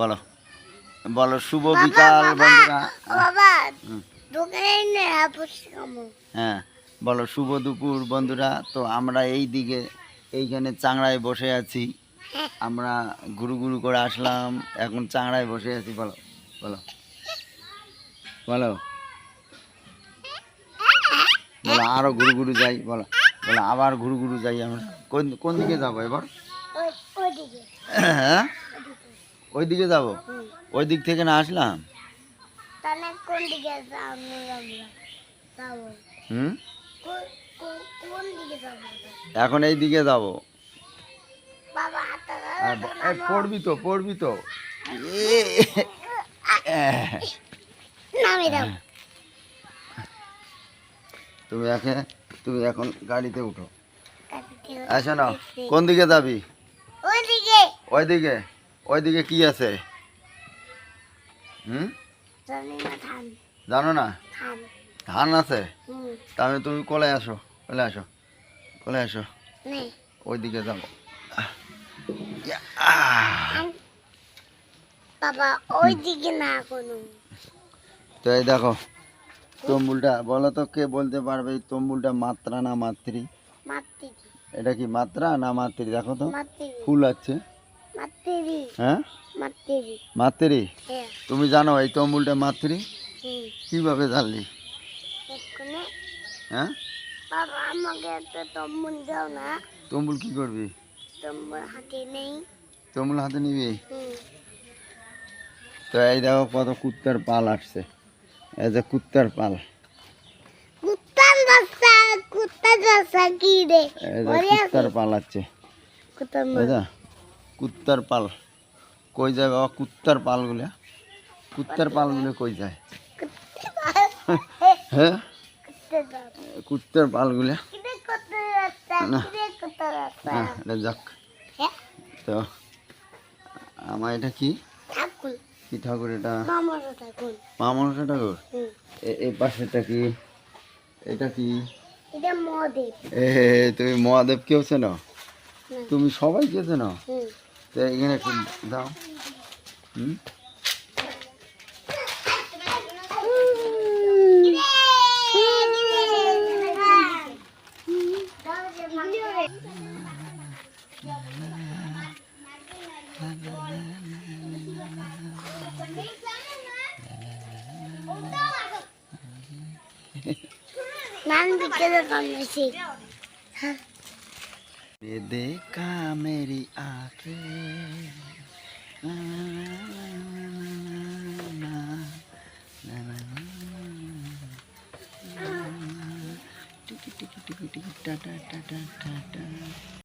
বলো। বলো শুভ বিকাল বন্ধুরা। হ্যাঁ বলো শুভ দুপুর বন্ধুরা। তো আমরা এই দিকে এইখানে চাংড়ায় বসে আছি। আমরা গুরু গুরু করে আসলাম। এখন চাংড়ায় বসে আছি বলো বলো বলো বলো আরও ঘুরু ঘুরু যাই বলো বলো আবার ঘুরু ঘুরু যাই আমরা। কোন কোন দিকে যাব এবার? হ্যাঁ? ওই দিকে যাব? ওই দিক থেকে না আসলাম? তাহলে কোন দিকে যাব যাব। হুম? কোন- দিকে যাব এখন এই দিকে যাব। বাবা পড়বি তো পড়বি তো। তুমি এখন তুমি এখন গাড়িতে উঠো। আসো না কোন দিকে যাবি? ওইদিকে। ওই দিকে ওই দিকে কি আছে? হুম? জানি না ধান। আছে? তাহলে তুমি কলে আসো কোলে আসো কলে আসো। যাব বাবা ওইদিকে না কোনো। তো এই দেখো তম্বুলটা বলো তো কে বলতে পারবে এই তম্বুলটা মাত্রা না মাতৃ? এটা কি মাত্রা না মাতৃ? দেখো তো। ফুল আছে। হ্যাঁ? মাতৃ। হ্যাঁ। তুমি জানো এই তম্বুলটা মাতৃ? কীভাবে জানলি? হ্যাঁ? তম্বুল কি করবি? তম্বুল হাতে নেই। তম্বুল হাতে নিবি? তো এই দেখো কত কুত্তার পাল আসছে। এই যে কুত্তার পাল। কুত্তার পাল আছে কুত্তার কুত্তার পাল। কই যায় বাবা? কুত্তার পালগুলো কুত্তার পালগুলো কই যায়? হ্যাঁ? কুত্তার পালগুলো না। হ্যাঁ এটা যাক। তো আমার এটা কি? ঠাকুর। কি ঠাকুর এটা? মামার ঠাকুর। এই পাশেটা কি? এটা কি? এ তুমি মহাদেব কেউ চেনো। তুমি সবাইকে চেনো? হুম। তো এখানে একটু দাও হুম 나는 그때도 밤에 식. ना, ना, ना, ना, ना, टिकी टिकी टिकी टिकी टा टा टा टा टा टा